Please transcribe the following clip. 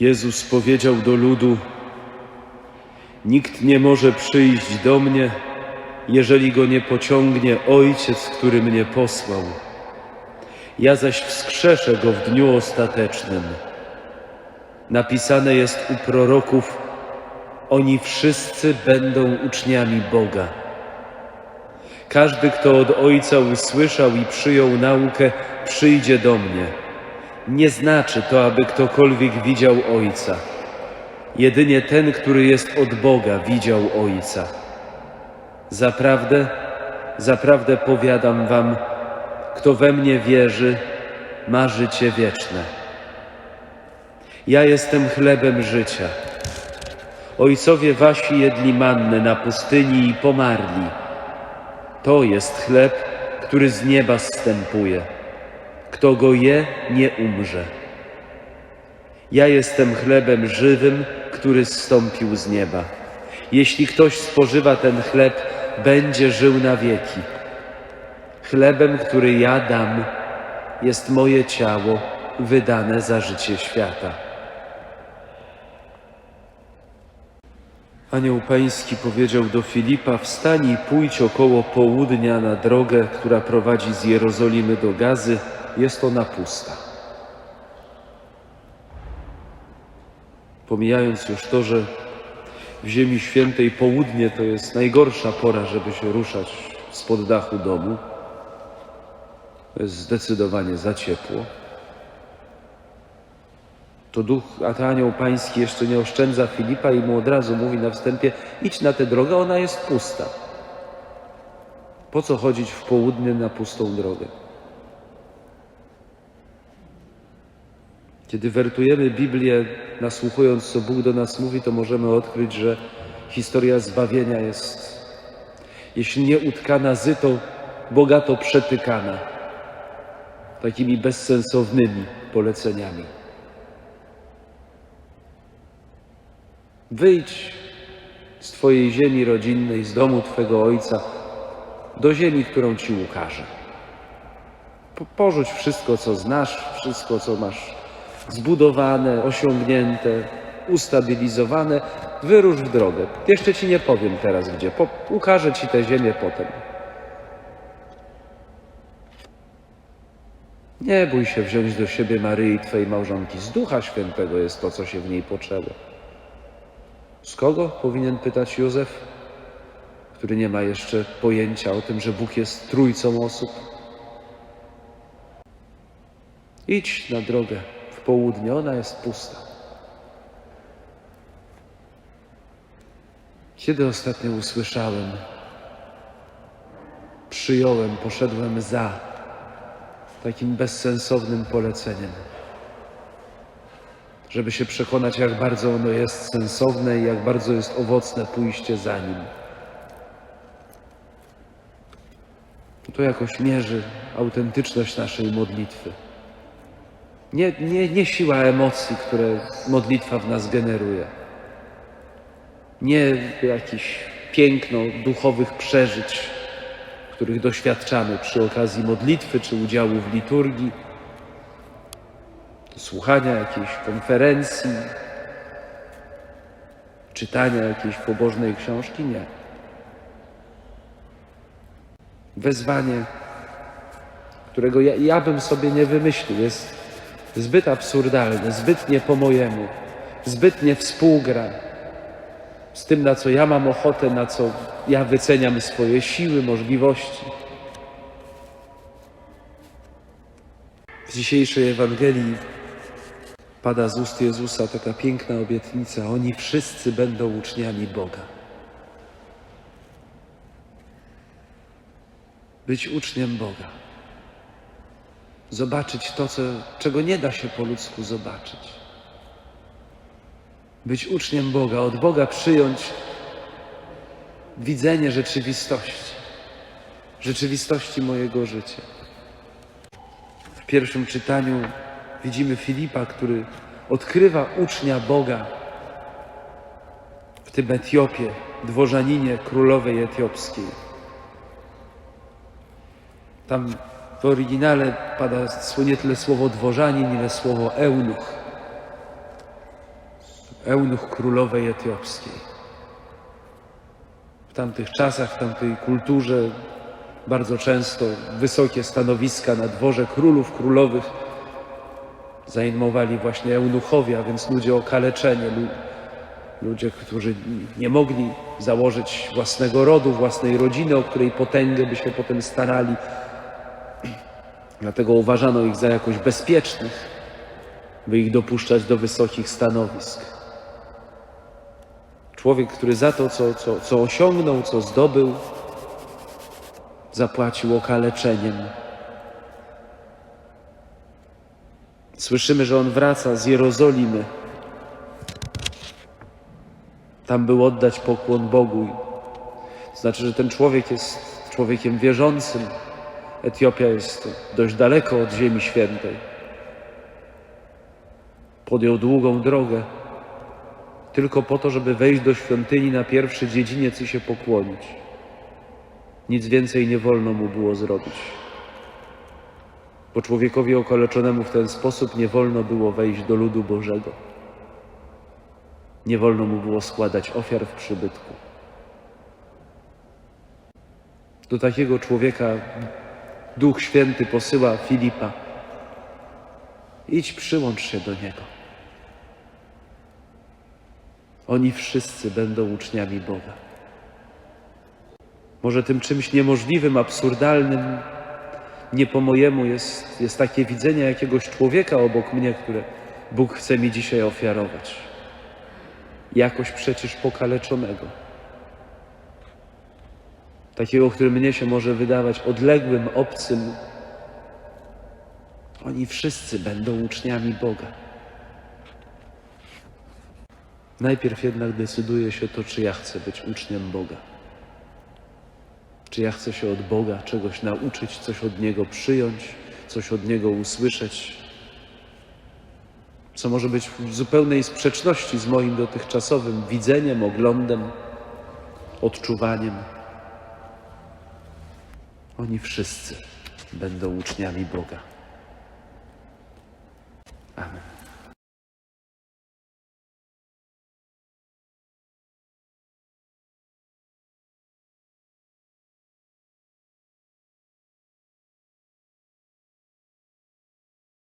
Jezus powiedział do ludu: Nikt nie może przyjść do mnie, jeżeli go nie pociągnie Ojciec, który mnie posłał. Ja zaś wskrzeszę go w dniu ostatecznym. Napisane jest u proroków: Oni wszyscy będą uczniami Boga. Każdy, kto od Ojca usłyszał i przyjął naukę, przyjdzie do mnie. Nie znaczy to, aby ktokolwiek widział Ojca. Jedynie ten, który jest od Boga, widział Ojca. Zaprawdę, zaprawdę powiadam wam, kto we mnie wierzy, ma życie wieczne. Ja jestem chlebem życia. Ojcowie wasi jedli mannę na pustyni i pomarli. To jest chleb, który z nieba zstępuje. Kto go je, nie umrze. Ja jestem chlebem żywym, który zstąpił z nieba. Jeśli ktoś spożywa ten chleb, będzie żył na wieki. Chlebem, który ja dam, jest moje ciało wydane za życie świata. Anioł Pański powiedział do Filipa: Wstań i pójdź około południa na drogę, która prowadzi z Jerozolimy do Gazy. Jest ona pusta. Pomijając już to, że w Ziemi Świętej południe to jest najgorsza pora, żeby się ruszać spod dachu domu. To jest zdecydowanie za ciepło. To duch, a anioł pański jeszcze nie oszczędza Filipa i mu od razu mówi na wstępie: idź na tę drogę, ona jest pusta. Po co chodzić w południe na pustą drogę? Kiedy wertujemy Biblię, nasłuchując, co Bóg do nas mówi, to możemy odkryć, że historia zbawienia jest, jeśli nie utkana zy, to bogato przetykana takimi bezsensownymi poleceniami. Wyjdź z Twojej ziemi rodzinnej, z domu Twego ojca, do ziemi, którą Ci ukaże. Po- Porzuć wszystko, co znasz, wszystko, co masz zbudowane, osiągnięte, ustabilizowane. Wyrusz w drogę. Jeszcze Ci nie powiem teraz gdzie. Po, ukażę Ci tę ziemię potem. Nie bój się wziąć do siebie Maryi, Twej małżonki. Z Ducha Świętego jest to, co się w niej poczęło. Z kogo? Powinien pytać Józef, który nie ma jeszcze pojęcia o tym, że Bóg jest trójcą osób. Idź na drogę w południe, ona jest pusta. Kiedy ostatnio usłyszałem, przyjąłem, poszedłem za takim bezsensownym poleceniem? Żeby się przekonać, jak bardzo ono jest sensowne i jak bardzo jest owocne pójście za nim. To jakoś mierzy autentyczność naszej modlitwy. Nie, nie, nie siła emocji, które modlitwa w nas generuje. Nie jakiś piękno duchowych przeżyć, których doświadczamy przy okazji modlitwy czy udziału w liturgii słuchania jakiejś konferencji, czytania jakiejś pobożnej książki? Nie. Wezwanie, którego ja, ja bym sobie nie wymyślił, jest zbyt absurdalne, zbyt nie po mojemu, zbyt nie współgra z tym, na co ja mam ochotę, na co ja wyceniam swoje siły, możliwości. W dzisiejszej Ewangelii pada z ust Jezusa taka piękna obietnica: Oni wszyscy będą uczniami Boga. Być uczniem Boga. Zobaczyć to, co, czego nie da się po ludzku zobaczyć. Być uczniem Boga, od Boga przyjąć widzenie rzeczywistości, rzeczywistości mojego życia. W pierwszym czytaniu widzimy Filipa, który odkrywa ucznia Boga w tym Etiopie, dworzaninie królowej etiopskiej. Tam w oryginale pada nie tyle słowo dworzanin, ile słowo eunuch. eunuch królowej etiopskiej. W tamtych czasach, w tamtej kulturze bardzo często wysokie stanowiska na dworze królów, królowych zajmowali właśnie eunuchowie, a więc ludzie okaleczeni, lu- ludzie, którzy nie mogli założyć własnego rodu, własnej rodziny, o której potęgę by się potem starali. Dlatego uważano ich za jakoś bezpiecznych, by ich dopuszczać do wysokich stanowisk. Człowiek, który za to, co, co, co osiągnął, co zdobył, zapłacił okaleczeniem. Słyszymy, że on wraca z Jerozolimy. Tam był oddać pokłon Bogu. Znaczy, że ten człowiek jest człowiekiem wierzącym. Etiopia jest dość daleko od Ziemi Świętej. Podjął długą drogę tylko po to, żeby wejść do świątyni na pierwszy dziedziniec i się pokłonić. Nic więcej nie wolno mu było zrobić. Bo człowiekowi okaleczonemu w ten sposób nie wolno było wejść do ludu Bożego. Nie wolno mu było składać ofiar w przybytku. Do takiego człowieka Duch Święty posyła Filipa. Idź, przyłącz się do niego. Oni wszyscy będą uczniami Boga. Może tym czymś niemożliwym, absurdalnym, nie po mojemu jest, jest takie widzenie jakiegoś człowieka obok mnie, które Bóg chce mi dzisiaj ofiarować. Jakoś przecież pokaleczonego. Takiego, który mnie się może wydawać odległym, obcym. Oni wszyscy będą uczniami Boga. Najpierw jednak decyduje się to, czy ja chcę być uczniem Boga. Czy ja chcę się od Boga czegoś nauczyć, coś od Niego przyjąć, coś od Niego usłyszeć, co może być w zupełnej sprzeczności z moim dotychczasowym widzeniem, oglądem, odczuwaniem. Oni wszyscy będą uczniami Boga. Amen.